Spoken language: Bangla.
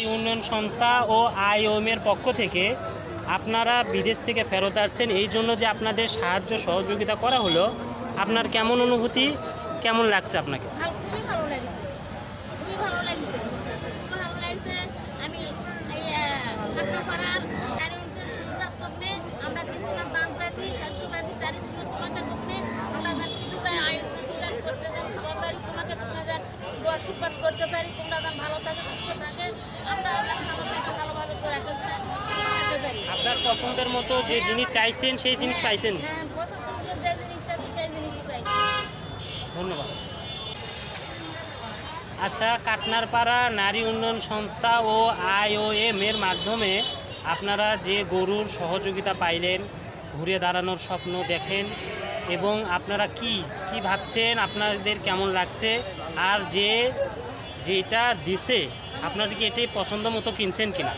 নারী উন্নয়ন সংস্থা ও আইওএমের পক্ষ থেকে আপনারা বিদেশ থেকে ফেরত আসছেন। এই জন্য যে আপনাদের সাহায্য সহযোগিতা করা হলো, আপনার কেমন অনুভূতি? কেমন লাগছে আপনাকে? করতে পারি। তোমরা ভালো থাকে, সুস্থ থাকে আমরা যেন ভালো থাকে ভালোভাবে করে রাখতে থাকতে পারি আপনার পছন্দের মতো যে জিনিস চাইছেন সেই জিনিস পাইছেন? হ্যাঁ ধন্যবাদ। আচ্ছা কাটনারপাড়া নারী উন্নয়ন সংস্থা ও আইওএম এর মাধ্যমে আপনারা যে গরুর সহযোগিতা পাইলেন ঘুরে দাঁড়ানোর স্বপ্ন দেখেন এবং আপনারা কি কি ভাবছেন আপনাদের কেমন লাগছে? আর যে যেটা দিছে আপনারা কি এটাই পছন্দ মতো কিনছেন কিনা?